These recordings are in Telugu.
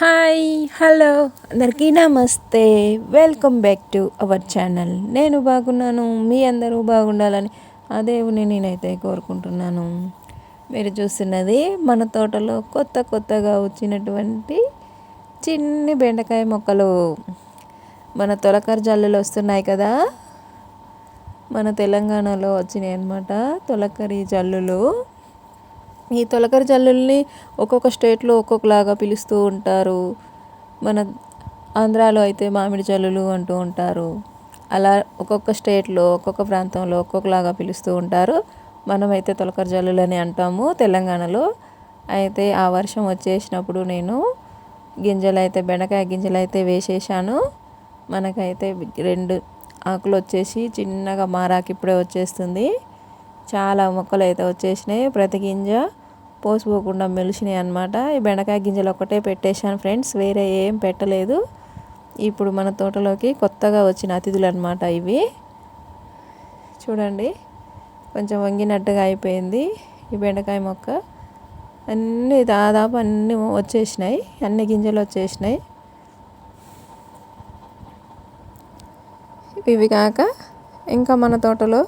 హాయ్ హలో అందరికీ నమస్తే. Welcome back to our channel. నేను బాగున్నాను మీ అందరూ బాగుండాలని ఆ దేవుని నేనైతే కోరుకుంటున్నాను. మీరు చూస్తున్నది మన తోటలో కొత్త కొత్తగా వచ్చినటువంటి చిన్ని బెండకాయ మొక్కలు. మన తొలకరి జల్లులు వస్తున్నాయి కదా? మన తెలంగాణలో వచ్చినాయి అన్నమాట తొలకరి జల్లులు. ఈ తొలకరి జల్లుల్ని ఒక్కొక్క స్టేట్లో ఒక్కొక్కలాగా పిలుస్తూ ఉంటారు. మన ఆంధ్రాలో అయితే మామిడి జల్లులు అంటూ ఉంటారు. అలా ఒక్కొక్క స్టేట్లో ఒక్కొక్క ప్రాంతంలో ఒక్కొక్కలాగా పిలుస్తూ ఉంటారు. మనమైతే తొలకరి జల్లులు అని అంటాము తెలంగాణలో. అయితే ఆ వర్షం వచ్చేసినప్పుడు నేను గింజలు అయితే బెండకాయ గింజలు అయితే వేసేసాను మనకైతే రెండు ఆకులు వచ్చేసి చిన్నగా మారాకి ఇప్పుడే వచ్చేస్తుంది. చాలా మొక్కలు అయితే వచ్చేసినాయి ప్రతి గింజ. పోసిపోకుండా మెలిసినాయి అనమాట ఈ బెండకాయ గింజలు ఒకటే పెట్టేశాను ఫ్రెండ్స్ వేరే ఏం పెట్టలేదు. ఇప్పుడు మన తోటలోకి కొత్తగా వచ్చిన అతిథులు అనమాట ఇవి. చూడండి కొంచెం వంగినట్టుగా అయిపోయింది ఈ బెండకాయ మొక్క. అన్నీ దాదాపు అన్నీ వచ్చేసినాయి అన్ని గింజలు వచ్చేసినాయి. ఇవి కాక ఇంకా మన తోటలో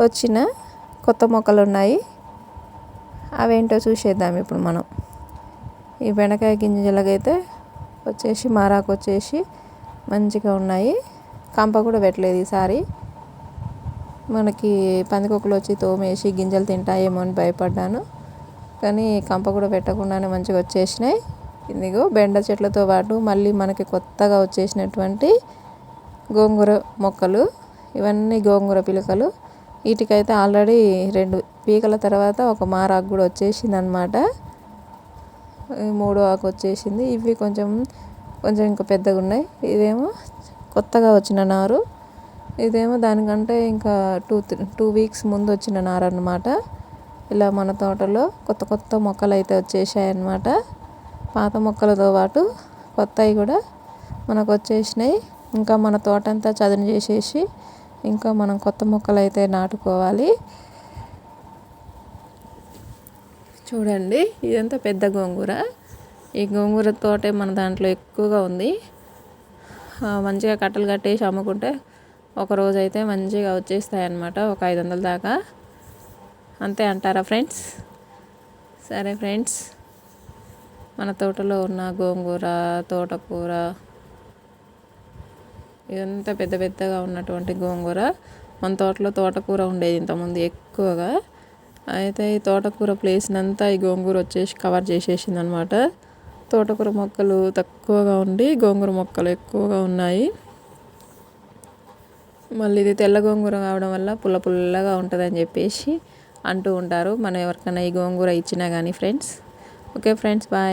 వచ్చిన కొత్త మొక్కలు ఉన్నాయి. అవేంటో చూసేద్దాం ఇప్పుడు మనం. ఈ బెండకాయ గింజలకైతే వచ్చేసి మారాకు వచ్చేసి మంచిగా ఉన్నాయి. కంప కూడా పెట్టలేదు ఈసారి. మనకి పందికొక్కలు వచ్చి తోమేసి గింజలు తింటాయేమో అని భయపడ్డాను. కానీ కంప కూడా పెట్టకుండానే మంచిగా వచ్చేసినాయి. ఇదిగో బెండ చెట్లతో పాటు మళ్ళీ మనకి కొత్తగా వచ్చేసినటువంటి గోంగూర మొక్కలు. ఇవన్నీ గోంగూర పిలకలు. వీటికైతే ఆల్రెడీ రెండు పీకల తర్వాత ఒక మారాకు కూడా వచ్చేసింది అనమాట మూడో ఆకు వచ్చేసింది. ఇవి కొంచెం కొంచెం ఇంకా పెద్దగా ఉన్నాయి. ఇదేమో కొత్తగా వచ్చిన నారు. ఇదేమో దానికంటే ఇంకా టూ టూ వీక్స్ ముందు వచ్చిన నారు అనమాట ఇలా మన తోటలో కొత్త కొత్త మొక్కలు అయితే వచ్చేసాయి అన్నమాట పాత మొక్కలతో పాటు కొత్తవి కూడా మనకు వచ్చేసినాయి. ఇంకా మన తోటంతా చదును చేసేసి ఇంకా మనం కొత్త మొక్కలు అయితే నాటుకోవాలి. చూడండి ఇదంతా పెద్ద గోంగూర. ఈ గోంగూర తోటే మన దాంట్లో ఎక్కువగా ఉంది. మంచిగా కట్టలు కట్టేసి అమ్ముకుంటే ఒక రోజు అయితే మంచిగా వచ్చేస్తాయి అన్నమాట ఒక ఐదు వందల దాకా. అంతే అంటారా ఫ్రెండ్స్? సరే ఫ్రెండ్స్ మన తోటలో ఉన్న గోంగూర తోటకూర ఇదంతా పెద్ద పెద్దగా ఉన్నటువంటి గోంగూర. మన తోటలో తోటకూర ఉండేది ఇంతకుముందు ఎక్కువగా. అయితే ఈ తోటకూర ప్లేస్నంతా ఈ గోంగూర వచ్చేసి కవర్ చేసేసింది అనమాట తోటకూర మొక్కలు తక్కువగా ఉండి గోంగూర మొక్కలు ఎక్కువగా ఉన్నాయి. మళ్ళీ ఇది తెల్ల గోంగూర కావడం వల్ల పుల్ల పుల్లగా ఉంటుందని చెప్పేసి అంటూ ఉంటారు. మనం ఎవరికైనా ఈ గోంగూర ఇచ్చినా కానీ ఫ్రెండ్స్ ఓకే ఫ్రెండ్స్ బాయ్